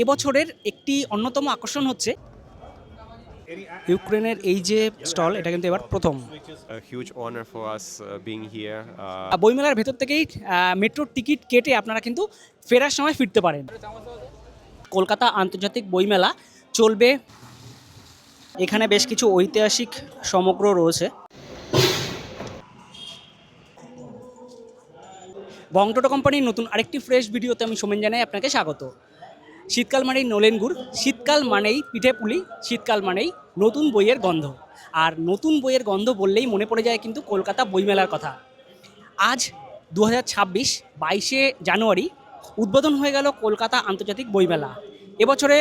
এবছরের একটি অন্যতম আকর্ষণ হচ্ছে ইউক্রেনের এই যে স্টল এটা কিন্তু এবার প্রথম। Uh. Uh, বইমেলার ভেতর থেকেই মেট্রোর টিকিট কেটে আপনারা কিন্তু ফেরার সময় ফিরতে পারেন। কলকাতা আন্তর্জাতিক বইমেলা চলবে। এখানে বেশ কিছু ঐতিহাসিক সমগ্র রয়েছে। বংটোটো কোম্পানির নতুন আরেকটি ফ্রেশ ভিডিওতে আমি সোমেন জানাই আপনাকে স্বাগত। শীতকাল মানেই নলেন গুড়, শীতকাল মানেই পিঠে পুলি, শীতকাল মানেই নতুন বইয়ের গন্ধ। আর নতুন বইয়ের গন্ধ বললেই মনে পড়ে যায় কিন্তু কলকাতা বইমেলার কথা। আজ দু হাজার ছাব্বিশ বাইশে জানুয়ারি উদ্বোধন হয়ে গেল কলকাতা আন্তর্জাতিক বইমেলা। এবছরে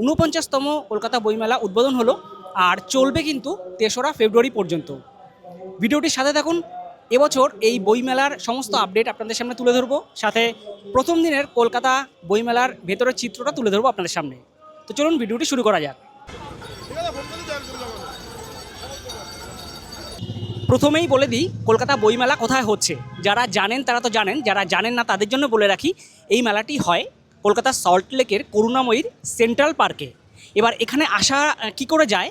ঊনপঞ্চাশতম কলকাতা বইমেলা উদ্বোধন হলো, আর চলবে কিন্তু তেসরা ফেব্রুয়ারি পর্যন্ত। ভিডিওটির সাথে থাকুন এবছর এই বইমেলার সমস্ত আপডেট আপনাদের সামনে তুলে ধরবো। সাথে প্রথম দিনের কলকাতা বইমেলার ভেতরের চিত্রটা তুলে ধরবো আপনাদের সামনে। তো চলুন ভিডিওটি শুরু করা যাক। প্রথমেই বলে দিই, কলকাতা বইমেলা কোথায় হচ্ছে? যারা জানেন তারা তো জানেন, যারা জানেন না তাদের জন্য বলে রাখি, এই মেলাটি হয় কলকাতা সল্টলেকের করুণাময়ীর সেন্ট্রাল পার্কে। এবার এখানে আসা কি করে যায়,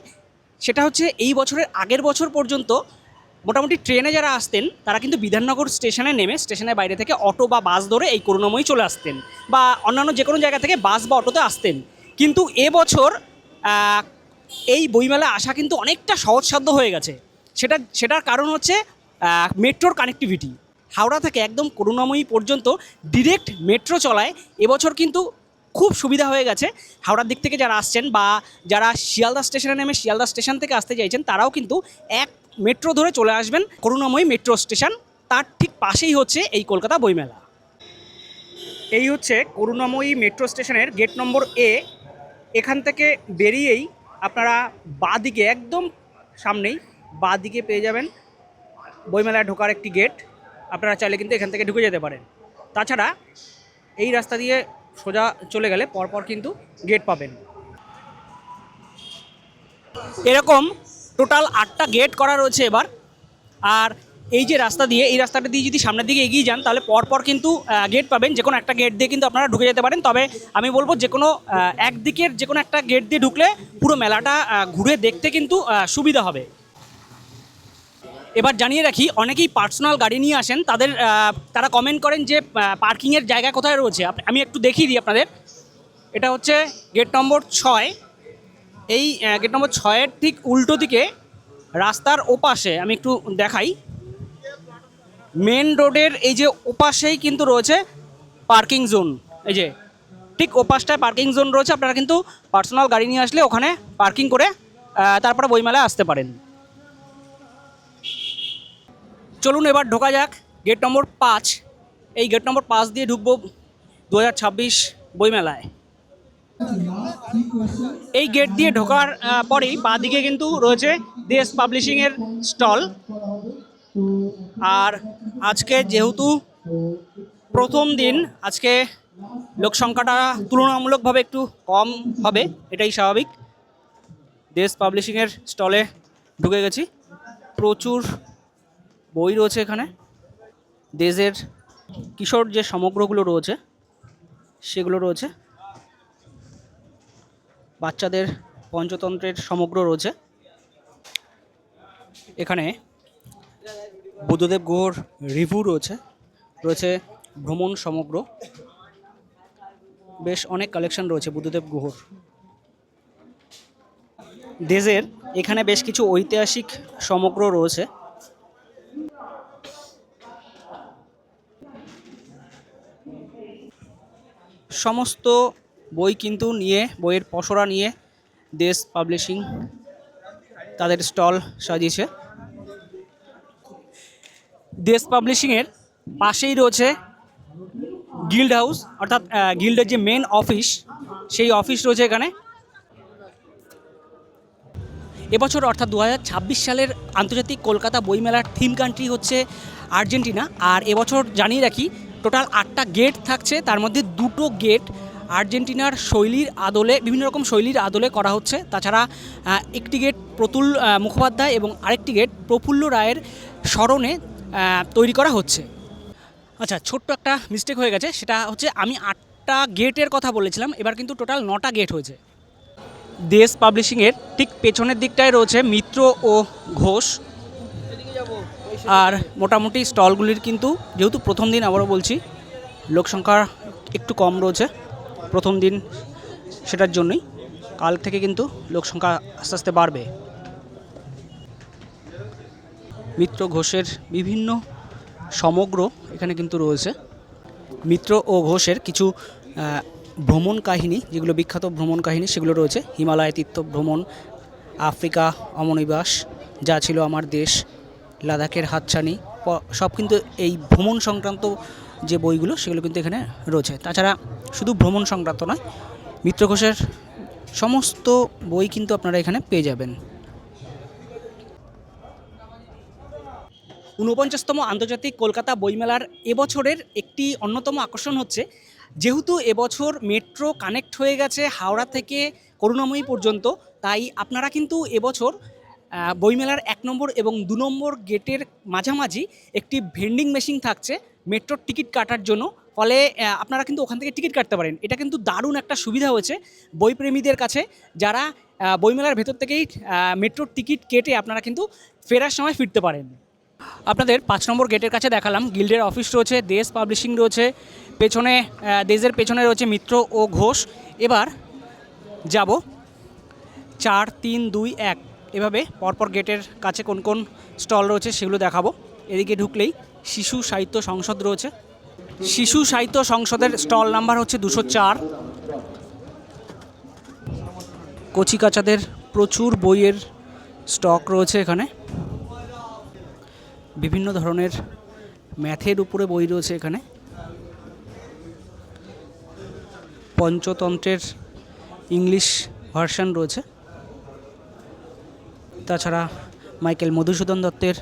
সেটা হচ্ছে এই বছরের আগের বছর পর্যন্ত মোটামুটি ট্রেনে যারা আসতেন, তারা কিন্তু বিধাননগর স্টেশনে নেমে স্টেশনের বাইরে থেকে অটো বা বাস ধরে এই করুণাময়ী চলে আসতেন বা অন্যান্য যে কোনো জায়গা থেকে বাস বা অটোতে আসতেন। কিন্তু এবছর এই বইমেলা আসা কিন্তু অনেকটা সহজসাধ্য হয়ে গেছে। সেটা, সেটার কারণ হচ্ছে মেট্রোর কানেক্টিভিটি হাওড়া থেকে একদম করুণাময়ী পর্যন্ত ডিরেক্ট মেট্রো চলায় এবছর কিন্তু খুব সুবিধা হয়ে গেছে। হাওড়ার দিক থেকে যারা আসছেন বা যারা শিয়ালদা স্টেশনে নেমে শিয়ালদা স্টেশন থেকে আসতে চাইছেন, তারাও কিন্তু এক মেট্রো ধরে চলে আসবেন করুণাময়ী মেট্রো স্টেশন। তার ঠিক পাশেই হচ্ছে এই কলকাতা বইমেলা। এই হচ্ছে করুণাময়ী মেট্রো স্টেশনের গেট নম্বর এ। এখান থেকে বেরিয়েই আপনারা বাঁদিকে, একদম সামনেই বাঁদিকে পেয়ে যাবেন বইমেলায় ঢোকার একটি গেট। আপনারা চাইলে কিন্তু এখান থেকে ঢুকে যেতে পারেন। তাছাড়া এই রাস্তা দিয়ে সোজা চলে গেলে পরপর কিন্তু গেট পাবেন। এরকম টোটাল আটটা গেট করা রয়েছে এবার। আর এই যে রাস্তা দিয়ে, এই রাস্তাটা দিয়ে যদি সামনের দিকে এগিয়ে যান, তাহলে পরপর কিন্তু গেট পাবেন। যে কোনো একটা গেট দিয়ে কিন্তু আপনারা ঢুকে যেতে পারেন। তবে আমি বলব যে কোনো একদিকের যে কোনো একটা গেট দিয়ে ঢুকলে পুরো মেলাটা ঘুরে দেখতে কিন্তু সুবিধা হবে। এবার জানিয়ে রাখি, অনেকেই পার্সোনাল গাড়ি নিয়ে আসেন। তাদের তারা কমেন্ট করেন যে পার্কিংয়ের জায়গা কোথায় রয়েছে? আমি একটু দেখিয়ে দিই আপনাদের। এটা হচ্ছে গেট নম্বর ছয়। এই গেট নম্বর ছয়ের ঠিক উল্টো দিকে রাস্তার ওপাশে, আমি একটু দেখাই। মেন রোডের এই যে ওপাশেই কিন্তু রয়েছে পার্কিং জোন এই যে, ঠিক ওপাশটায় পার্কিং জোন রয়েছে, আপনারা কিন্তু পার্সোনাল গাড়ি নিয়ে আসলে ওখানে পার্কিং করে তারপরে বইমেলায় আসতে পারেন। চলুন এবার ঢোকা যাক গেট নম্বর পাঁচ। এই গেট নম্বর পাঁচ দিয়ে ঢুকবো দু হাজার ছাব্বিশ বইমেলায়। এই গেট দিয়ে ঢোকার পরেই বাঁদিকে কিন্তু রয়েছে দেশ পাবলিশিংয়ের স্টল আর আজকে যেহেতু প্রথম দিন, আজকে লোক সংখ্যাটা তুলনামূলকভাবে একটু কম হবে, এটাই স্বাভাবিক। দেশ পাবলিশিংয়ের স্টলে ঢুকে গেছি। প্রচুর বই রয়েছে এখানে। দেশের কিশোর যে সমগ্রগুলো রয়েছে, সেগুলো রয়েছে। বাচ্চাদের পঞ্চতন্ত্রের সমগ্র রয়েছে এখানে বুদ্ধদেব গুহর রিভিউ রয়েছে। রয়েছে ভ্রমণ সমগ্র। বেশ অনেক কালেকশন রয়েছে বুদ্ধদেব গুহর। দেশের এখানে বেশ কিছু ঐতিহাসিক সমগ্র রয়েছে। সমস্ত বই কিন্তু নিয়ে, বইয়ের পসরা নিয়ে দেশ পাবলিশিং তাদের স্টল সাজিয়েছে। দেশ পাবলিশিংয়ের পাশেই রয়েছে গিল্ড হাউস, অর্থাৎ গিল্ডের যে মেন অফিস সেই অফিস রয়েছে এখানে। এবছর অর্থাৎ দু হাজার ছাব্বিশ সালের আন্তর্জাতিক কলকাতা বইমেলার থিম কান্ট্রি হচ্ছে আর্জেন্টিনা। আর এবছর জানিয়ে রাখি টোটাল আটটা গেট থাকছে, তার মধ্যে দুটো গেট আর্জেন্টিনার শৈলীর আদলে, বিভিন্ন রকম শৈলীর আদলে করা হচ্ছে। তাছাড়া একটি গেট প্রতুল মুখোপাধ্যায় এবং আরেকটি গেট প্রফুল্ল রায়ের স্মরণে তৈরি করা হচ্ছে। আচ্ছা ছোট্ট একটা মিস্টেক হয়ে গেছে। সেটা হচ্ছে, আমি আটটা গেটের কথা বলেছিলাম। এবার কিন্তু টোটাল নটা গেট হয়েছে। দেশ পাবলিশিংয়ের ঠিক পেছনের দিকটায় রয়েছে মিত্র ও ঘোষ। আর মোটামুটি স্টলগুলির কিন্তু, যেহেতু প্রথম দিন আবারও বলছি, লোক সংখ্যা একটু কম রয়েছে। প্রথম দিন সেটার জন্যই। কাল থেকে কিন্তু লোক সংখ্যা আস্তে আস্তে বাড়বে। মিত্র ঘোষের বিভিন্ন সমগ্র এখানে কিন্তু রয়েছে। মিত্র ও ঘোষের কিছু ভ্রমণ কাহিনী, যেগুলো বিখ্যাত ভ্রমণ কাহিনী, সেগুলো রয়েছে। হিমালয় তীর্থ ভ্রমণ, আফ্রিকা, অমনিবাস, যা ছিল আমার দেশ, লাদাখের হাতছানি সব কিন্তু এই ভ্রমণ সংক্রান্ত যে বইগুলো সেগুলো কিন্তু এখানে রয়েছে। তাছাড়া শুধু ভ্রমণ সংক্রান্ত নয়, মিত্র ঘোষের সমস্ত বই কিন্তু আপনারা এখানে পেয়ে যাবেন। ঊনপঞ্চাশতম আন্তর্জাতিক কলকাতা বইমেলার এবছরের একটি অন্যতম আকর্ষণ হচ্ছে, যেহেতু এবছর মেট্রো কানেক্ট হয়ে গেছে হাওড়া থেকে করুণাময়ী পর্যন্ত, তাই আপনারা কিন্তু এবছর বইমেলার এক নম্বর এবং দু নম্বর গেটের মাঝামাঝি একটি ভেন্ডিং মেশিন থাকছে। মেট্রোর টিকিট কাটার জন্য। ফলে আপনারা কিন্তু ওখান থেকে টিকিট কাটতে পারেন। এটা কিন্তু দারুণ একটা সুবিধা হয়েছে বইপ্রেমীদের কাছে, যারা বইমেলার ভেতর থেকেই মেট্রোর টিকিট কেটে আপনারা কিন্তু ফেরার সময় ফিরতে পারেন। আপনাদের পাঁচ নম্বর গেটের কাছে দেখালাম, গিল্ডের অফিস রয়েছে, দেশ পাবলিশিং রয়েছে, পেছনে দেশের পেছনে রয়েছে মিত্র ও ঘোষ। এবার যাব। চার, তিন, দুই, এক। এভাবে পরপর গেটের কাছে কোন কোন স্টল রয়েছে সেগুলো দেখাবো। এদিকে ঢুকলেই শিশু সাহিত্য সংসদ রয়েছে। শিশু সাহিত্য সংসদের স্টল নাম্বার হচ্ছে দুশো চার। কচিকাচাদের প্রচুর বইয়ের স্টক রয়েছে এখানে। বিভিন্ন ধরনের ম্যাথের উপরে বই রয়েছে এখানে। পঞ্চতন্ত্রের ইংলিশ ভার্সন রয়েছে। তাছাড়া মাইকেল মধুসূদন দত্তের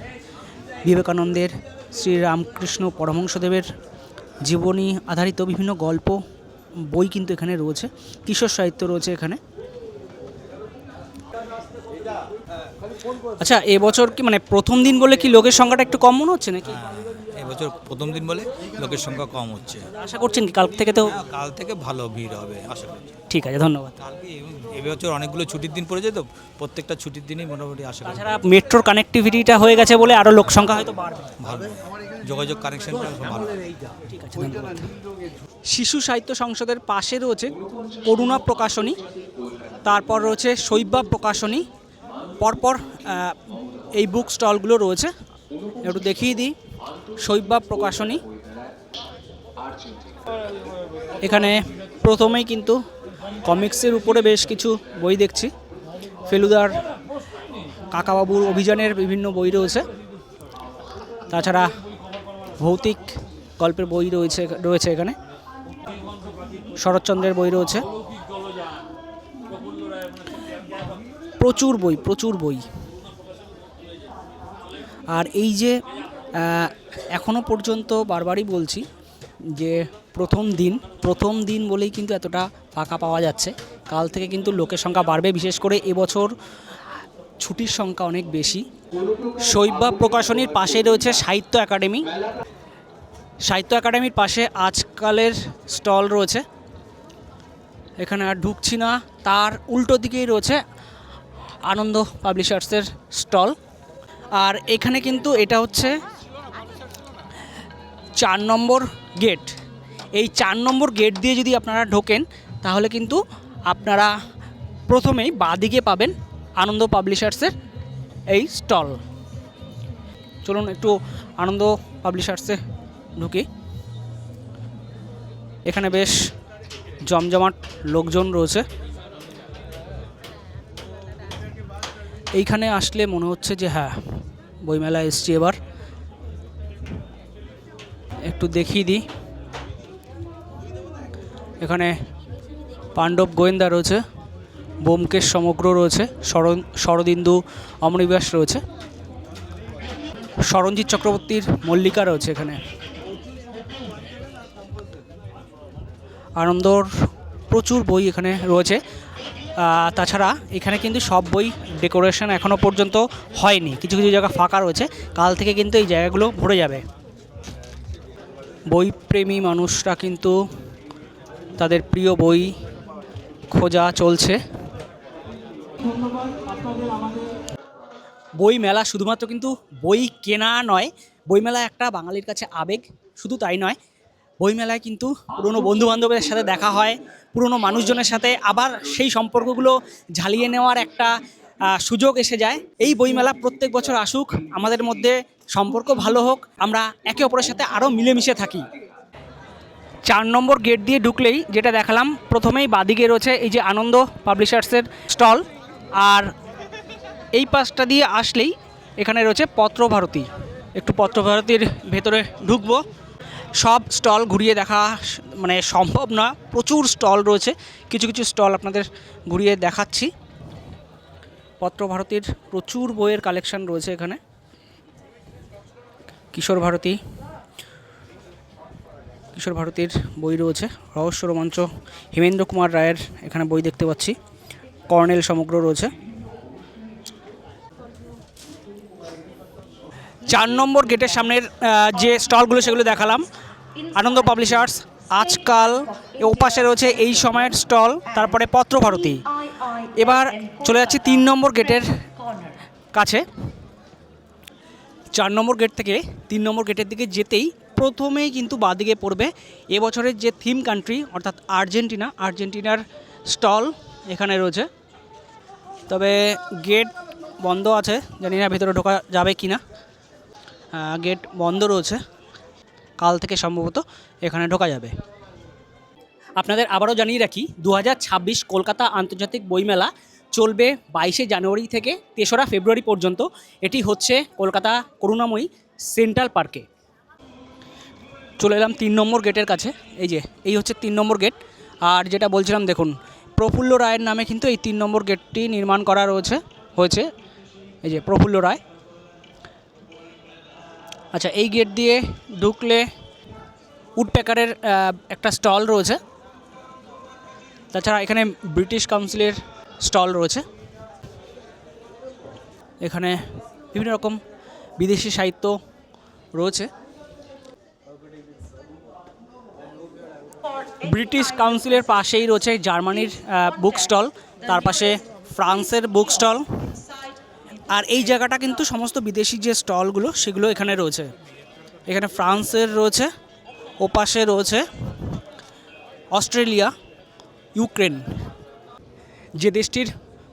বিবেকানন্দের শ্রীরামকৃষ্ণ পরমহংসদেবের জীবনী আধারিত বিভিন্ন গল্প, বই কিন্তু এখানে রয়েছে। কিশোর সাহিত্য রয়েছে এখানে। আচ্ছা এবছর কি মানে প্রথম দিন বলে কি লোকের সংখ্যাটা একটু কম মনে হচ্ছে নাকি? এবছর প্রথম দিন বলে লোকের সংখ্যা কম হচ্ছে। আশা করছেন কি? কাল থেকে তো হ্যাঁ, কাল থেকে ভালো ভিড় হবে আশা করছি। ঠিক আছে ধন্যবাদ। কালকে এবছর অনেকগুলো ছুটির দিন পড়েছে তো প্রত্যেকটা ছুটির দিনই মোটামুটি আশা করি তাছাড়া মেট্রোর কানেক্টিভিটিটা হয়ে গেছে বলে আরও লোক সংখ্যা হয়তো বাড়বে। ভালো। যোগাযোগ কানেকশনটা ভালো। ঠিক আছে ধন্যবাদ। শিশু সাহিত্য সংসদের পাশে রয়েছে করুণা প্রকাশনী তারপর রয়েছে শৈবাব প্রকাশনী পরপর এই বুক স্টলগুলো রয়েছে। একটু দেখিয়ে দিই। শৈবাব প্রকাশনী। এখানে প্রথমেই কিন্তু কমিক্সের উপরে বেশ কিছু বই দেখছি। ফেলুদার কাকাবাবুর অভিযানের বিভিন্ন বই রয়েছে। তাছাড়া ভৌতিক গল্পের বই রয়েছে রয়েছে এখানে। শরৎচন্দ্রের বই রয়েছে। প্রচুর বই প্রচুর বই। আর এই যে আহ, এখনও পর্যন্ত বারবারই বলছি যে প্রথম দিন প্রথম দিন বলেই কিন্তু এতটা ফাঁকা পাওয়া যাচ্ছে। কাল থেকে কিন্তু লোকের সংখ্যা বাড়বে বিশেষ করে এবছর ছুটির সংখ্যা অনেক বেশি। শৈবাব প্রকাশনীর পাশে রয়েছে সাহিত্য একাডেমি। সাহিত্য একাডেমির পাশে আজকালের স্টল রয়েছে। এখানে আর ঢুকছি না তার উল্টো দিকেই রয়েছে আনন্দ পাবলিশার্সের স্টল। আর এখানে কিন্তু এটা হচ্ছে চার নম্বর গেট। এই চার নম্বর গেট দিয়ে যদি আপনারা ঢোকেন, তাহলে কিন্তু আপনারা প্রথমেই বাঁদিকে পাবেন আনন্দ পাবলিশার্সের এই স্টল। চলুন একটু আনন্দ পাবলিশার্সে ঢুকি। এখানে বেশ জমজমাট লোকজন রয়েছে। এইখানে আসলে মনে হচ্ছে যে হ্যাঁ বইমেলা এসছি এবার। একটু দেখিয়ে দিই। এখানে পাণ্ডব গোয়েন্দা রয়েছে বোমকেশ সমগ্র রয়েছে, শরণ, শরদিন্দু অমনিবাস রয়েছে। সরঞ্জিৎ চক্রবর্তীর মল্লিকা রয়েছে এখানে। আনন্দর প্রচুর বই এখানে রয়েছে। তাছাড়া এখানে কিন্তু সব বই ডেকোরেশন এখনও পর্যন্ত হয়নি। কিছু কিছু জায়গা ফাঁকা রয়েছে। কাল থেকে কিন্তু এই জায়গাগুলো ভরে যাবে। বইপ্রেমী মানুষরা কিন্তু তাদের প্রিয় বই খোঁজা চলছে। বই মেলা শুধুমাত্র কিন্তু বই কেনা নয় বইমেলা একটা বাঙালির কাছে আবেগ, শুধু তাই নয়, বইমেলায় কিন্তু পুরনো বন্ধু বান্ধবের সাথে দেখা হয়, পুরনো মানুষজনের সাথে আবার সেই সম্পর্কগুলো ঝালিয়ে নেওয়ার একটা সুযোগ এসে যায়। এই বইমেলা প্রত্যেক বছর আসুক, আমাদের মধ্যে সম্পর্ক ভালো হোক, আমরা একে অপরের সাথে আরও মিলেমিশে থাকি। চার নম্বর গেট দিয়ে ঢুকলেই যেটা দেখালাম, প্রথমেই বাদিকে রয়েছে এই যে আনন্দ পাবলিশার্সের স্টল, আর এই পাশটা দিয়ে আসলেই এখানে রয়েছে পত্রভারতী। একটু পত্রভারতীর ভেতরে ঢুকবো। সব স্টল ঘুরিয়ে দেখা মানে সম্ভব না, প্রচুর স্টল রয়েছে। কিছু কিছু স্টল আপনাদের ঘুরিয়ে দেখাচ্ছি। পত্রভারতীর প্রচুর বইয়ের কালেকশন রয়েছে এখানে। কিশোর ভারতী। কিশোর ভারতীর বই রয়েছে, রহস্য রোমাঞ্চ। হেমেন্দ্র কুমার রায়ের এখানে বই দেখতে পাচ্ছি। কর্নেল সমগ্র রয়েছে। চার নম্বর গেটের সামনের যে স্টলগুলো সেগুলো দেখালাম। আনন্দ পাবলিশার্স, আজকাল ওপাশে রয়েছে এই সময়ের স্টল, তারপরে পত্রভারতী এবার চলে যাচ্ছি তিন নম্বর গেটের কাছে। চার নম্বর গেট থেকে তিন নম্বর গেটের দিকে যেতেই প্রথমেই কিন্তু বাদিকে পড়বে এবছরের যে থিম কান্ট্রি অর্থাৎ আর্জেন্টিনা, আর্জেন্টিনার স্টল এখানে রয়েছে। তবে গেট বন্ধ আছে, জানি না ভেতরে ঢোকা যাবে কি না গেট বন্ধ রয়েছে, কাল থেকে সম্ভবত এখানে ঢোকা যাবে। আপনাদের আবারও জানিয়ে রাখি দু হাজার ছাব্বিশ কলকাতা আন্তর্জাতিক বইমেলা চলবে বাইশে জানুয়ারি থেকে তেসরা ফেব্রুয়ারি পর্যন্ত। এটি হচ্ছে কলকাতা করুণাময়ী সেন্ট্রাল পার্কে। চলে এলাম তিন নম্বর গেটের কাছে। এই যে, এই হচ্ছে তিন নম্বর গেট। আর যেটা বলছিলাম, দেখুন, প্রফুল্ল রায়ের নামে কিন্তু এই তিন নম্বর গেটটি নির্মাণ করা রয়েছে, হয়েছে। এই যে, প্রফুল্ল রায়। আচ্ছা এই গেট দিয়ে ঢুকলে উডপ্যাকারের একটা স্টল রয়েছে। তাছাড়া এখানে ব্রিটিশ কাউন্সিলের স্টল রয়েছে। এখানে বিভিন্ন রকম বিদেশি সাহিত্য রয়েছে। ব্রিটিশ কাউন্সিলের পাশেই রয়েছে জার্মানির বুক স্টল তার পাশে ফ্রান্সের বুক স্টল আর এই জায়গাটা কিন্তু সমস্ত বিদেশি যে স্টলগুলো, সেগুলো এখানে রয়েছে। এখানে ফ্রান্সের রয়েছে, ওপাশে রয়েছে অস্ট্রেলিয়া, ইউক্রেন। যে দেশটির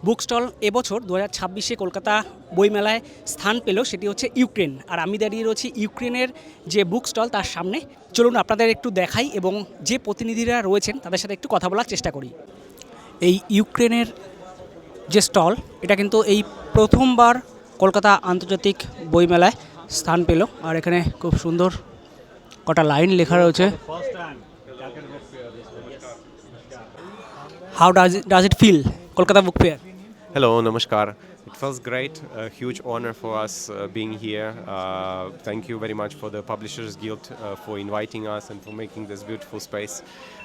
বুক স্টল এবছর দু হাজার ছাব্বিশে কলকাতা বইমেলায় স্থান পেল, সেটি হচ্ছে ইউক্রেন। আর আমি দাঁড়িয়ে রয়েছি ইউক্রেনের যে বুক স্টল তার সামনে। চলুন আপনাদের একটু দেখাই এবং যে প্রতিনিধিরা রয়েছেন, তাদের সাথে একটু কথা বলার চেষ্টা করি। এই ইউক্রেনের যে স্টল এটা কিন্তু এই প্রথমবার কলকাতা আন্তর্জাতিক বইমেলায় স্থান পেল। আর এখানে খুব সুন্দর কটা লাইন লেখা রয়েছে। How does does it feel Kolkata book fair Hello, Namaskar. It feels great, a huge honor for us uh, being here. Uh, thank you very much for the Publishers Guild uh, for inviting us and for making this beautiful space.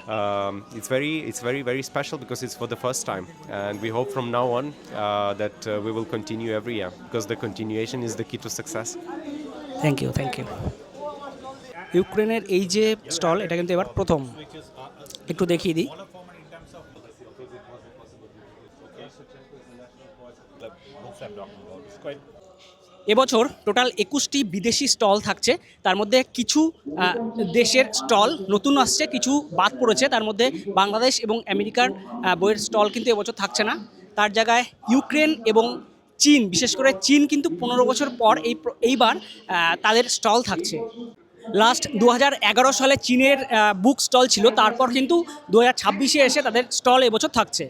Um, it's very, it's very, very special because it's for the first time, and we hope from now on uh, that uh, we will continue every year because the continuation is the key to success. Thank you thank you ইউক্রেনের এই যে stall এটা কিন্তু এবার প্রথম একটু দেখিয়ে দিই এবছর টোটাল একুশটি বিদেশি স্টল থাকছে। তার মধ্যে কিছু দেশের স্টল নতুন আসছে, কিছু বাদ পড়েছে। তার মধ্যে বাংলাদেশ এবং আমেরিকার বইয়ের স্টল কিন্তু এবছর থাকছে না। তার জায়গায় ইউক্রেন এবং চীন, বিশেষ করে চীন কিন্তু পনেরো বছর পর এই এইবার তাদের স্টল থাকছে। লাস্ট দু হাজার এগারো সালে চীনের বুক স্টল ছিল। তারপর কিন্তু দু হাজার এসে তাদের স্টল এবছর থাকছে।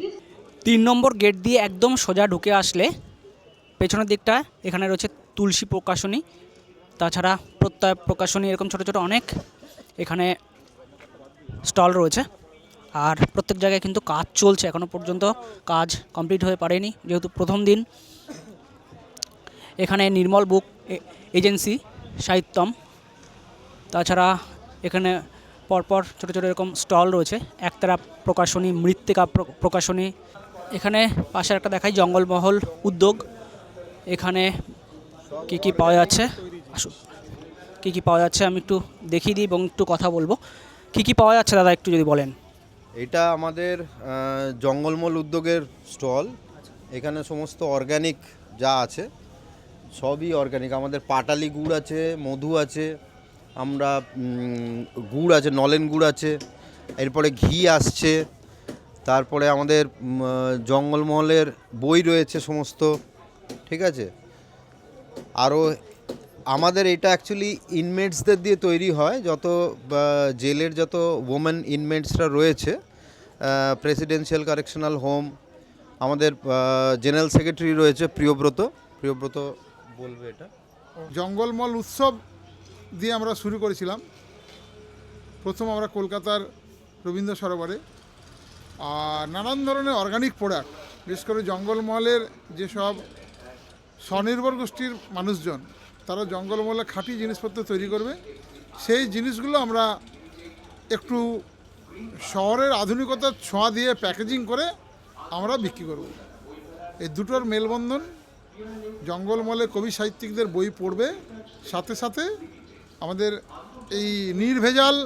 নম্বর গেট দিয়ে একদম সোজা ঢুকে আসলে পেছনের দিকটা, এখানে রয়েছে তুলসী প্রকাশনী, তাছাড়া প্রত্যয় প্রকাশনী, এরকম ছোটো ছোটো অনেক এখানে স্টল রয়েছে। আর প্রত্যেক জায়গায় কিন্তু কাজ চলছে এখনও পর্যন্ত কাজ কমপ্লিট হয়ে পারেনি, যেহেতু প্রথম দিন। এখানে নির্মল বুক এজেন্সি, সাহিত্যম, তাছাড়া এখানে পরপর ছোটো ছোটো এরকম স্টল রয়েছে, একতারা প্রকাশনী, মৃত্তিকা প্রকাশনী এখানে পাশে একটা দেখাই জঙ্গলমহল উদ্যোগ। এখানে কি কি পাওয়া যাচ্ছে? আসুন কী কী পাওয়া যাচ্ছে আমি একটু দেখিয়ে দিই এবং একটু কথা বলব। কী কী পাওয়া যাচ্ছে দাদা একটু যদি বলেন? এটা আমাদের আহ, জঙ্গলমল উদ্যোগের স্টল। এখানে সমস্ত অর্গানিক যা আছে সবই অর্গানিক আমাদের পাটালি গুড় আছে মধু আছে আমরা গুড় আছে নলেন গুড় আছে এরপরে ঘি আসছে। তারপরে আমাদের জঙ্গলমহলের বই রয়েছে সমস্ত, ঠিক আছে? আরও আমাদের এটা অ্যাকচুয়ালি ইনমেটসদের দিয়ে তৈরি হয়, যত জেলের যত ওমেন ইনমেটসরা রয়েছে প্রেসিডেন্সিয়াল কারেকশনাল হোম আমাদের জেনারেল সেক্রেটারি রয়েছে প্রিয়ব্রত প্রিয়ব্রত বলবে এটা? জঙ্গলমল উৎসব দিয়ে আমরা শুরু করেছিলাম। প্রথম আমরা কলকাতার রবীন্দ্র সরোবরে। আর নানান ধরনের অর্গানিক প্রোডাক্ট বিশেষ করে জঙ্গলমহলের যেসব স্বনির্ভর গোষ্ঠীর মানুষজন, তারা জঙ্গলমহলে খাঁটি জিনিসপত্র তৈরি করবে। সেই জিনিসগুলো আমরা একটু শহরের আধুনিকতার ছোঁয়া দিয়ে প্যাকেজিং করে আমরা বিক্রি করব। এই দুটোর মেলবন্ধন জঙ্গলমলে কবি সাহিত্যিকদের বই পড়বে। সাথে সাথে আমাদের এই নির্ভেজাল,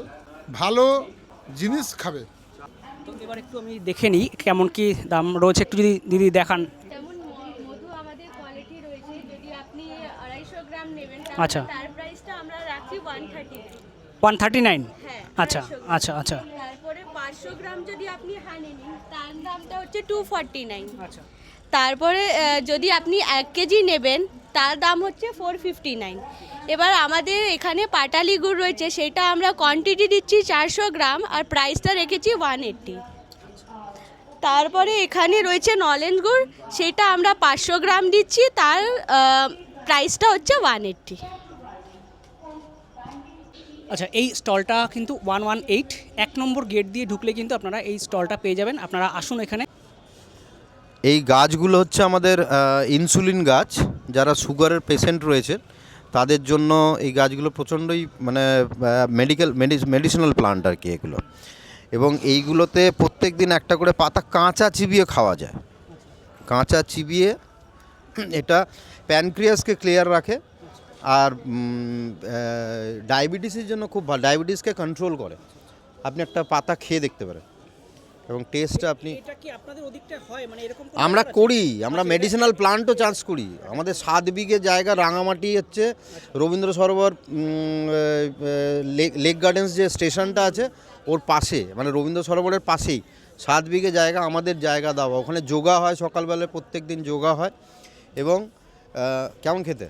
ভালো জিনিস খাবে। তো এবার একটু আমি দেখে নিই কেমন কি দাম রয়েছে। একটু যদি দিদি দেখান। আচ্ছা। ওয়ান থার্টি নাইন আচ্ছা আচ্ছা আচ্ছা। তারপরে পাঁচশো গ্রাম যদি আপনি হানি নিন তার দামটা হচ্ছে টু ফর্টি নাইন আচ্ছা। তারপরে যদি আপনি এক কেজি নেবেন তার দাম হচ্ছে ফোর ফিফটি নাইন এবার আমাদের এখানে পাটালি গুড় রয়েছে সেটা আমরা কোয়ান্টিটি দিচ্ছি চারশো গ্রাম আর প্রাইসটা রেখেছি ওয়ান এইট্টি তারপরে এখানে রয়েছে নলেন গুড় সেটা আমরা পাঁচশো গ্রাম দিচ্ছি তার প্রাইসটা হচ্ছে ওয়ান এইট্টি আচ্ছা এই স্টলটা কিন্তু ওয়ান ওয়ান এইট এক নম্বর গেট দিয়ে ঢুকলে কিন্তু আপনারা এই স্টলটা পেয়ে যাবেন। আপনারা আসুন এখানে। এই গাছগুলো হচ্ছে আমাদের ইনসুলিন গাছ। যারা সুগারের পেশেন্ট রয়েছে, তাদের জন্য এই গাছগুলো প্রচণ্ডই মানে মেডিকেল মেডিসিনাল প্লান্ট আর কি এগুলো। এবং এইগুলোতে প্রত্যেক দিন একটা করে পাতা কাঁচা চিবিয়ে খাওয়া যায়। কাঁচা চিবিয়ে এটা প্যানক্রিয়াসকে ক্লিয়ার রাখে আর ডায়াবেটিসের জন্য খুব ভালো ডায়াবেটিসকে কন্ট্রোল করে। আপনি একটা পাতা খেয়ে দেখতে পারেন। এবং টেস্টটা আপনি মানে আমরা করি আমরা মেডিসিনাল প্লান্টও চাষ করি। আমাদের সাত বিঘে জায়গা রাঙামাটি হচ্ছে Rabindra Sarobar lake lake gardens যে স্টেশনটা আছে ওর পাশে মানে রবীন্দ্র সরোবরের পাশেই। সাত বিঘে জায়গা আমাদের জায়গা দেওয়া ওখানে যোগা হয় সকালবেলায় প্রত্যেক দিন যোগা হয়। এবং কেমন খেতে?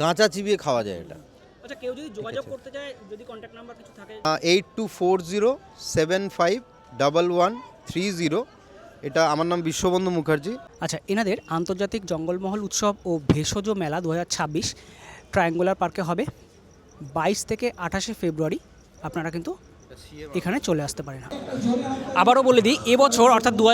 কাঁচা চিবিয়ে খাওয়া যায় এটা। আচ্ছা কেউ যদি যোগাযোগ করতে চায় যদি কন্ট্যাক্ট নাম্বার কিছু থাকে। Eight two four zero seven five double one three zero. এটা আমার নাম বিশ্ববন্ধু মুখার্জি। আচ্ছা এনাদের আন্তর্জাতিক জঙ্গলমহল উৎসব ও ভেষজ মেলা দু হাজার ছাব্বিশ ট্রায়াঙ্গুলার পার্কে হবে বাইশ থেকে আঠাশে ফেব্রুয়ারি। আপনারা কিন্তু এখানে চলে আসতে পারেন আবারও বলে দিই, এবছর অর্থাৎ দু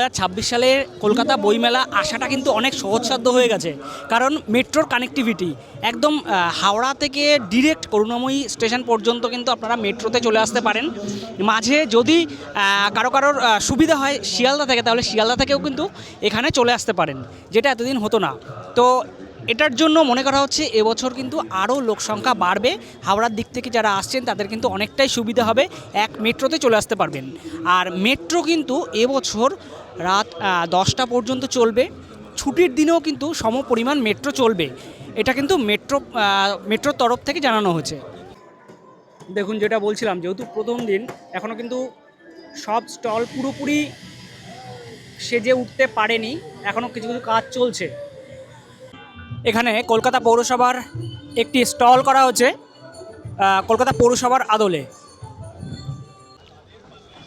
সালের কলকাতা বইমেলা আসাটা কিন্তু অনেক সহজসাধ্য হয়ে গেছে। কারণ মেট্রোর কানেক্টিভিটি একদম হাওড়া থেকে ডিরেক্ট করুণাময়ী স্টেশন পর্যন্ত কিন্তু আপনারা মেট্রোতে চলে আসতে পারেন। মাঝে যদি কারও কারোর সুবিধা হয় শিয়ালদা থেকে, তাহলে শিয়ালদা থেকেও কিন্তু এখানে চলে আসতে পারেন, যেটা এতদিন হতো না। তো এটার জন্য মনে করা হচ্ছে এবছর কিন্তু আরও লোক সংখ্যা বাড়বে। হাওড়ার দিক থেকে যারা আসছেন, তাদের কিন্তু অনেকটাই সুবিধা হবে। এক মেট্রোতে চলে আসতে পারবেন। আর মেট্রো কিন্তু এবছর রাত দশটা পর্যন্ত চলবে। ছুটির দিনেও কিন্তু সম পরিমাণ মেট্রো চলবে। এটা কিন্তু মেট্রো মেট্রোর তরফ থেকে জানানো হয়েছে। দেখুন, যেটা বলছিলাম, যেহেতু প্রথম দিন এখনও কিন্তু সব স্টল পুরোপুরি সেজে উঠতে পারেনি। এখনও কিছু কিছু কাজ চলছে। এখানে কলকাতা পৌরসভার একটি স্টল করা হচ্ছে কলকাতা পৌরসভার আদলে।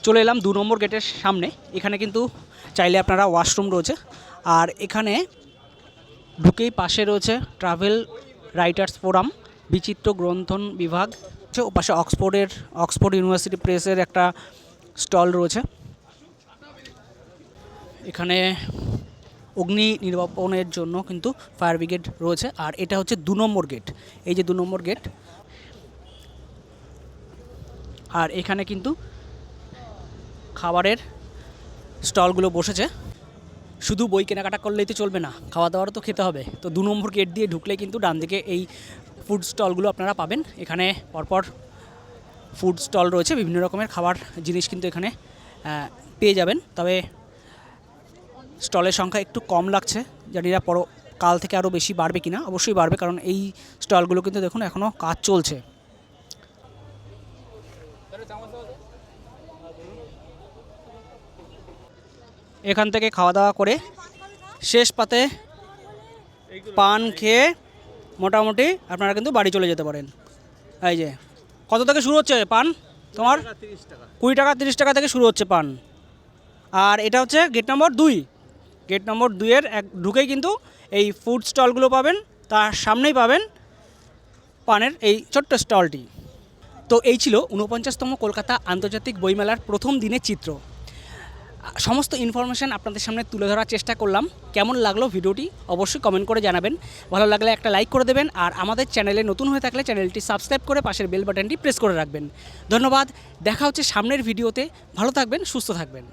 চলে এলাম দু নম্বর গেটের সামনে। এখানে কিন্তু চাইলে আপনারা ওয়াশরুম রয়েছে। আর এখানে ঢুকেই পাশে রয়েছে ট্রাভেল রাইটার্স ফোরাম, বিচিত্র গ্রন্থন বিভাগ পাশে অক্সফোর্ডের, অক্সফোর্ড ইউনিভার্সিটি প্রেসের একটা স্টল রয়েছে। এখানে অগ্নি নির্বাপনের জন্য কিন্তু ফায়ার ব্রিগেড রয়েছে। আর এটা হচ্ছে দু নম্বর গেট। এই যে দু নম্বর গেট। আর এখানে কিন্তু খাবারের স্টলগুলো বসেছে। শুধু বই কেনাকাটা করলেই তো চলবে না খাওয়া দাওয়ারও তো খেতে হবে। তো দু নম্বর গেট দিয়ে ঢুকলে কিন্তু ডান দিকে এই ফুড স্টলগুলো আপনারা পাবেন। এখানে পরপর ফুড স্টল রয়েছে, বিভিন্ন রকমের খাবার জিনিস কিন্তু এখানে পেয়ে যাবেন। তবে স্টলের সংখ্যা একটু কম লাগছে জানি না পর কাল থেকে আরও বেশি বাড়বে কিনা অবশ্যই বাড়বে কারণ এই স্টলগুলো কিন্তু দেখুন এখনও কাজ চলছে। এখান থেকে খাওয়া দাওয়া করে শেষ পাতে পান খেয়ে মোটামুটি আপনারা কিন্তু বাড়ি চলে যেতে পারেন। এই যে কত থেকে শুরু হচ্ছে পান? তোমার? কুড়ি টাকা তিরিশ টাকা থেকে শুরু হচ্ছে পান। আর এটা হচ্ছে গেট নম্বর দুই। গেট নম্বর দুইয়ের এক, ঢুকেই কিন্তু এই ফুড স্টলগুলো পাবেন, তার সামনেই পাবেন পানের এই ছোট্ট স্টলটি তো এই ছিল ঊনপঞ্চাশতম কলকাতা আন্তর্জাতিক বইমেলার প্রথম দিনের চিত্র। সমস্ত ইনফরমেশান আপনাদের সামনে তুলে ধরার চেষ্টা করলাম। কেমন লাগল ভিডিওটি অবশ্যই কমেন্ট করে জানাবেন। ভালো লাগলে একটা লাইক করে দেবেন আর আমাদের চ্যানেলে নতুন হয়ে থাকলে চ্যানেলটি সাবস্ক্রাইব করে পাশের বেল বাটনটি প্রেস করে রাখবেন। ধন্যবাদ, দেখা হচ্ছে সামনের ভিডিওতে। ভালো থাকবেন, সুস্থ থাকবেন।